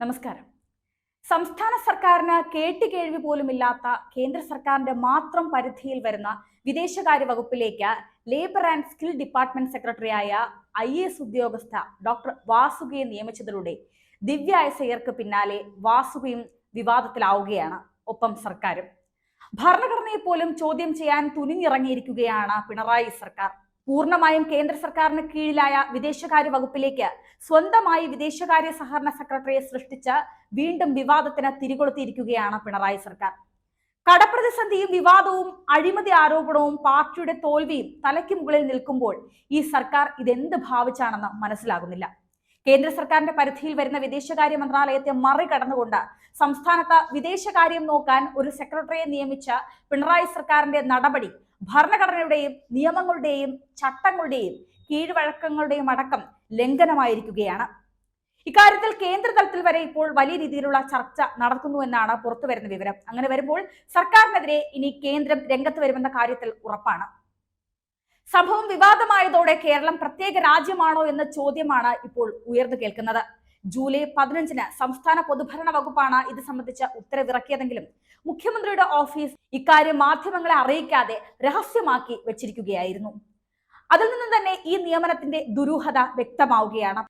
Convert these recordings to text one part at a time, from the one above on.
നമസ്കാരം. സംസ്ഥാന സർക്കാരിന് കേട്ടുകേഴ്വി പോലുമില്ലാത്ത കേന്ദ്ര സർക്കാരിന്റെ മാത്രം പരിധിയിൽ വരുന്ന വിദേശകാര്യ വകുപ്പിലേക്ക് ലേബർ ആൻഡ് സ്കിൽ ഡിപ്പാർട്ട്മെന്റ് സെക്രട്ടറിയായ ഐ എസ് ഉദ്യോഗസ്ഥ ഡോക്ടർ വാസുകയെ നിയമിച്ചതിലൂടെ ദിവ്യ ഐസയർക്ക് പിന്നാലെ വാസുകയും വിവാദത്തിലാവുകയാണ് ഒപ്പം സർക്കാരും. ഭരണഘടനയെ പോലും ചോദ്യം ചെയ്യാൻ തുനിഞ്ഞിറങ്ങിയിരിക്കുകയാണ് പിണറായി സർക്കാർ. പൂർണമായും കേന്ദ്ര സർക്കാരിന് കീഴിലായ വിദേശകാര്യ വകുപ്പിലേക്ക് സ്വന്തമായി വിദേശകാര്യ സഹകരണ സെക്രട്ടറിയെ സൃഷ്ടിച്ച് വീണ്ടും വിവാദത്തിന് തിരികൊളുത്തിയിരിക്കുകയാണ് പിണറായി സർക്കാർ. കടപ്രതിസന്ധിയും വിവാദവും അഴിമതി ആരോപണവും പാർട്ടിയുടെ തോൽവിയും തലയ്ക്ക് മുകളിൽ നിൽക്കുമ്പോൾ ഈ സർക്കാർ ഇതെന്ത് ഭാവിച്ചാണെന്ന് മനസ്സിലാകുന്നില്ല. കേന്ദ്ര സർക്കാരിന്റെ പരിധിയിൽ വരുന്ന വിദേശകാര്യ മന്ത്രാലയത്തെ മറികടന്നുകൊണ്ട് സംസ്ഥാനത്ത് വിദേശകാര്യം നോക്കാൻ ഒരു സെക്രട്ടറിയെ നിയമിച്ച പിണറായി സർക്കാരിന്റെ നടപടി ഭരണഘടനയുടെയും നിയമങ്ങളുടെയും ചട്ടങ്ങളുടെയും കീഴ്വഴക്കങ്ങളുടെയും അടക്കം ലംഘനമായിരിക്കുകയാണ്. ഇക്കാര്യത്തിൽ കേന്ദ്ര തലത്തിൽ വരെ ഇപ്പോൾ വലിയ രീതിയിലുള്ള ചർച്ച നടക്കുന്നുവെന്നാണ് പുറത്തു വരുന്ന വിവരം. അങ്ങനെ വരുമ്പോൾ സർക്കാരിനെതിരെ ഇനി കേന്ദ്രം രംഗത്ത് വരുമെന്ന കാര്യത്തിൽ ഉറപ്പാണ്. സംഭവം വിവാദമായതോടെ കേരളം പ്രത്യേക രാജ്യമാണോ എന്ന ചോദ്യമാണ് ഇപ്പോൾ ഉയർന്നു കേൾക്കുന്നത്. ജൂലൈ പതിനഞ്ചിന് സംസ്ഥാന പൊതുഭരണ വകുപ്പാണ് ഇത് സംബന്ധിച്ച ഉത്തരവിറക്കിയതെങ്കിലും മുഖ്യമന്ത്രിയുടെ ഓഫീസ് ഇക്കാര്യം മാധ്യമങ്ങളെ അറിയിക്കാതെ രഹസ്യമാക്കി വെച്ചിരിക്കുകയായിരുന്നു. അതിൽ നിന്നും തന്നെ ഈ നിയമനത്തിന്റെ ദുരൂഹത വ്യക്തമാവുകയാണ്.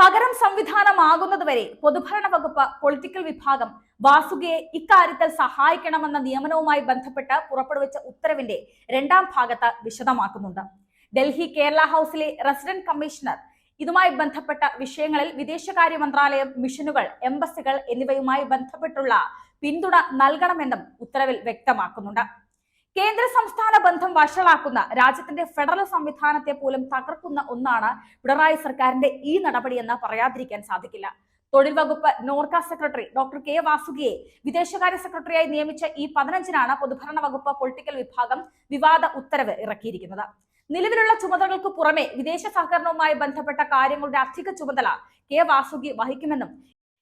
പകരം സംവിധാനമാകുന്നതുവരെ പൊതുഭരണ വകുപ്പ് പൊളിറ്റിക്കൽ വിഭാഗം വാസുകയെ ഇക്കാര്യത്തിൽ സഹായിക്കണമെന്ന നിയമനവുമായി ബന്ധപ്പെട്ട് പുറപ്പെടുവിച്ച ഉത്തരവിന്റെ രണ്ടാം ഭാഗത്ത് വിശദമാക്കുന്നുണ്ട്. ഡൽഹി കേരള ഹൗസിലെ റെസിഡന്റ് കമ്മീഷണർ ഇതുമായി ബന്ധപ്പെട്ട വിഷയങ്ങളിൽ വിദേശകാര്യ മന്ത്രാലയം മിഷനുകൾ എംബസികൾ എന്നിവയുമായി ബന്ധപ്പെട്ടുള്ള പിന്തുണ നൽകണമെന്നും ഉത്തരവിൽ വ്യക്തമാക്കുന്നുണ്ട്. കേന്ദ്ര സംസ്ഥാന ബന്ധം വഷളാക്കുന്ന രാജ്യത്തിന്റെ ഫെഡറൽ സംവിധാനത്തെ പോലും തകർക്കുന്ന ഒന്നാണ് പിണറായി സർക്കാരിന്റെ ഈ നടപടിയെന്ന് പറയാതിരിക്കാൻ സാധിക്കില്ല. തൊഴിൽ വകുപ്പ് നോർക്ക സെക്രട്ടറി ഡോക്ടർ കെ വാസുകിയെ വിദേശകാര്യ സെക്രട്ടറിയായി നിയമിച്ച ഈ പതിനഞ്ചിനാണ് പൊതുഭരണ വകുപ്പ് പൊളിറ്റിക്കൽ വിഭാഗം വിവാദ ഉത്തരവ് ഇറക്കിയിരിക്കുന്നത്. നിലവിലുള്ള ചുമതലകൾക്ക് പുറമെ വിദേശ സഹകരണവുമായി ബന്ധപ്പെട്ട കാര്യങ്ങളുടെ അധിക ചുമതല കെ വാസുകി വഹിക്കുമെന്നും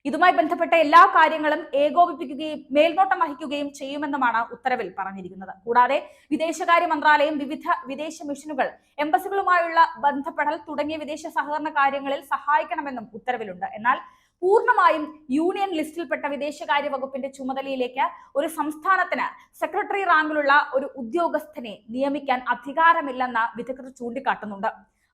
ഇതുമായി ബന്ധപ്പെട്ട എല്ലാ കാര്യങ്ങളും ഏകോപിപ്പിക്കുകയും മേൽനോട്ടം വഹിക്കുകയും ചെയ്യുമെന്നുമാണ് ഉത്തരവിൽ പറഞ്ഞിരിക്കുന്നത്. കൂടാതെ വിദേശകാര്യ മന്ത്രാലയം വിവിധ വിദേശ മിഷനുകൾ എംബസികളുമായുള്ള ബന്ധപ്പെടൽ തുടങ്ങിയ വിദേശ സഹകരണ കാര്യങ്ങളിൽ സഹായിക്കണമെന്നും ഉത്തരവിലുണ്ട്. എന്നാൽ പൂർണമായും യൂണിയൻ ലിസ്റ്റിൽപ്പെട്ട വിദേശകാര്യ വകുപ്പിന്റെ ചുമതലയിലേക്ക് ഒരു സംസ്ഥാനത്തിന് സെക്രട്ടറി റാങ്കിലുള്ള ഒരു ഉദ്യോഗസ്ഥനെ നിയമിക്കാൻ അധികാരമില്ലെന്ന് വിദഗ്ധർ ചൂണ്ടിക്കാട്ടുന്നുണ്ട്.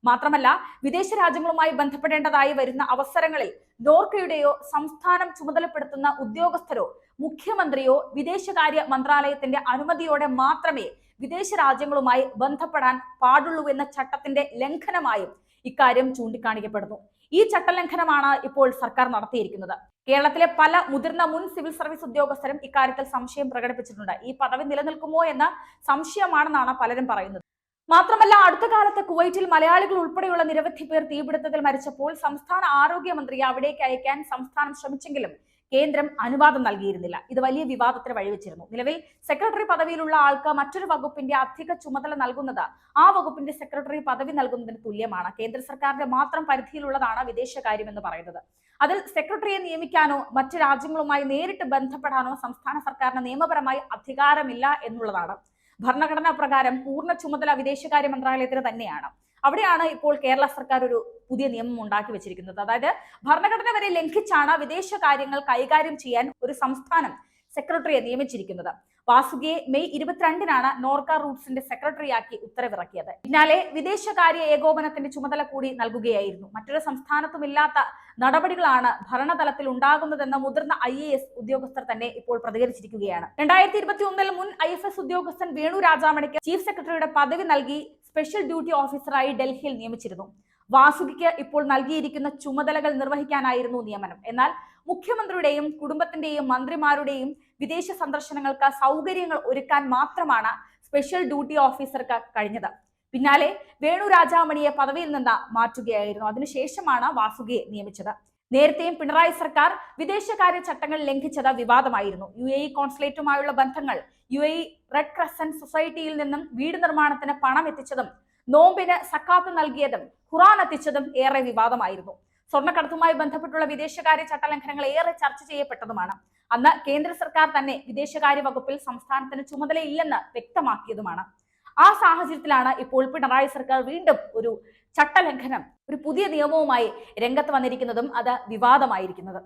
മാത്രമല്ല വിദേശ രാജ്യങ്ങളുമായി ബന്ധപ്പെടേണ്ടതായി വരുന്ന അവസരങ്ങളിൽ നോർക്കയുടെയോ സംസ്ഥാനം ചുമതലപ്പെടുത്തുന്ന ഉദ്യോഗസ്ഥരോ മുഖ്യമന്ത്രിയോ വിദേശകാര്യ മന്ത്രാലയത്തിന്റെ അനുമതിയോടെ മാത്രമേ വിദേശ രാജ്യങ്ങളുമായി ബന്ധപ്പെടാൻ പാടുള്ളൂ എന്ന ചട്ടത്തിന്റെ ലംഘനമായും ഇക്കാര്യം ചൂണ്ടിക്കാണിക്കപ്പെടുന്നു. ഈ ചട്ടലംഘനമാണ് ഇപ്പോൾ സർക്കാർ നടത്തിയിരിക്കുന്നത്. കേരളത്തിലെ പല മുതിർന്ന മുൻ സിവിൽ സർവീസ് ഉദ്യോഗസ്ഥരും ഇക്കാര്യത്തിൽ സംശയം പ്രകടിപ്പിച്ചിട്ടുണ്ട്. ഈ പദവി നിലനിൽക്കുമോ എന്ന സംശയമാണെന്നാണ് പലരും പറയുന്നത്. മാത്രമല്ല അടുത്ത കാലത്ത് കുവൈറ്റിൽ മലയാളികൾ ഉൾപ്പെടെയുള്ള നിരവധി പേർ തീപിടുത്തത്തിൽ മരിച്ചപ്പോൾ സംസ്ഥാന ആരോഗ്യമന്ത്രി അവിടേക്ക് അയക്കാൻ സംസ്ഥാനം ശ്രമിച്ചെങ്കിലും കേന്ദ്രം അനുവാദം നൽകിയിരുന്നില്ല. ഇത് വലിയ വിവാദത്തിന് വഴിവെച്ചിരുന്നു. നിലവിൽ സെക്രട്ടറി പദവിയിലുള്ള ആൾക്ക് മറ്റൊരു വകുപ്പിന്റെ അധിക ചുമതല നൽകുന്നത് ആ വകുപ്പിന്റെ സെക്രട്ടറി പദവി നൽകുന്നതിന് തുല്യമാണ്. കേന്ദ്ര സർക്കാരിന്റെ മാത്രം പരിധിയിലുള്ളതാണ് വിദേശകാര്യം എന്ന് പറയുന്നത്. അതിൽ സെക്രട്ടറിയെ നിയമിക്കാനോ മറ്റ് രാജ്യങ്ങളുമായി നേരിട്ട് ബന്ധപ്പെടാനോ സംസ്ഥാന സർക്കാരിന് നിയമപരമായി അധികാരമില്ല എന്നുള്ളതാണ് ഭരണഘടനാ പ്രകാരം പൂർണ ചുമതല വിദേശകാര്യ മന്ത്രാലയത്തിന് തന്നെയാണ്. അവിടെയാണ് ഇപ്പോൾ കേരള സർക്കാർ ഒരു പുതിയ നിയമം ഉണ്ടാക്കി വെച്ചിരിക്കുന്നത്. അതായത് ഭരണഘടന വരെ ലംഘിച്ചാണ് വിദേശകാര്യങ്ങൾ കൈകാര്യം ചെയ്യാൻ ഒരു സംസ്ഥാനം സെക്രട്ടറിയെ നിയമിച്ചിരിക്കുന്നത്. വാസുകിയെ മെയ് ഇരുപത്തിരണ്ടിനാണ് നോർക്ക റൂട്ട്സിന്റെ സെക്രട്ടറിയാക്കി ഉത്തരവിറക്കിയത്. പിന്നാലെ വിദേശകാര്യ ഏകോപനത്തിന്റെ ചുമതല കൂടി നൽകുകയായിരുന്നു. മറ്റൊരു സംസ്ഥാനത്തുമില്ലാത്ത നടപടികളാണ് ഭരണതലത്തിൽ ഉണ്ടാകുന്നതെന്ന മുതിർന്ന ഐ എ എസ് ഉദ്യോഗസ്ഥർ തന്നെ ഇപ്പോൾ പ്രതികരിച്ചിരിക്കുകയാണ്. രണ്ടായിരത്തി ഇരുപത്തി ഒന്നിൽ മുൻ ഐ എഫ് എസ് ഉദ്യോഗസ്ഥൻ വേണു രാജാമണിക്ക് ചീഫ് സെക്രട്ടറിയുടെ പദവി നൽകി സ്പെഷ്യൽ ഡ്യൂട്ടി ഓഫീസറായി ഡൽഹിയിൽ നിയമിച്ചിരുന്നു. വാസുകിക്ക് ഇപ്പോൾ നൽകിയിരിക്കുന്ന ചുമതലകൾ നിർവഹിക്കാനായിരുന്നു നിയമനം. എന്നാൽ മുഖ്യമന്ത്രിയുടെയും കുടുംബത്തിന്റെയും മന്ത്രിമാരുടെയും വിദേശ സന്ദർശനങ്ങൾക്ക് സൗകര്യങ്ങൾ ഒരുക്കാൻ മാത്രമാണ് സ്പെഷ്യൽ ഡ്യൂട്ടി ഓഫീസർക്ക് കഴിഞ്ഞത്. പിന്നാലെ വേണു രാജാമണിയെ പദവിയിൽ നിന്ന് മാറ്റുകയായിരുന്നു. അതിനുശേഷമാണ് വാസുകിയെ നിയമിച്ചത്. നേരത്തെയും പിണറായി സർക്കാർ വിദേശകാര്യ ചട്ടങ്ങൾ ലംഘിച്ചത് വിവാദമായിരുന്നു. യു എ ഇ കോൺസുലേറ്റുമായുള്ള ബന്ധങ്ങൾ U A E red crescent സൊസൈറ്റിയിൽ നിന്നും വീട് നിർമ്മാണത്തിന് പണം എത്തിച്ചതും നോമ്പിന് സക്കാത്ത് നൽകിയതും ഖുറാൻ എത്തിച്ചതും ഏറെ വിവാദമായിരുന്നു. സ്വർണക്കടത്തുമായി ബന്ധപ്പെട്ടുള്ള വിദേശകാര്യ ചട്ടലംഘനങ്ങൾ ഏറെ ചർച്ച ചെയ്യപ്പെട്ടതുമാണ്. അന്ന് കേന്ദ്ര സർക്കാർ തന്നെ വിദേശകാര്യ വകുപ്പിൽ സംസ്ഥാനത്തിന് ചുമതലയില്ലെന്ന് വ്യക്തമാക്കിയതുമാണ്. ആ സാഹചര്യത്തിലാണ് ഇപ്പോൾ പിണറായി സർക്കാർ വീണ്ടും ഒരു ചട്ടലംഘനം ഒരു പുതിയ നിയമവുമായി രംഗത്ത് വന്നിരിക്കുന്നതും അത് വിവാദമായിരിക്കുന്നത്.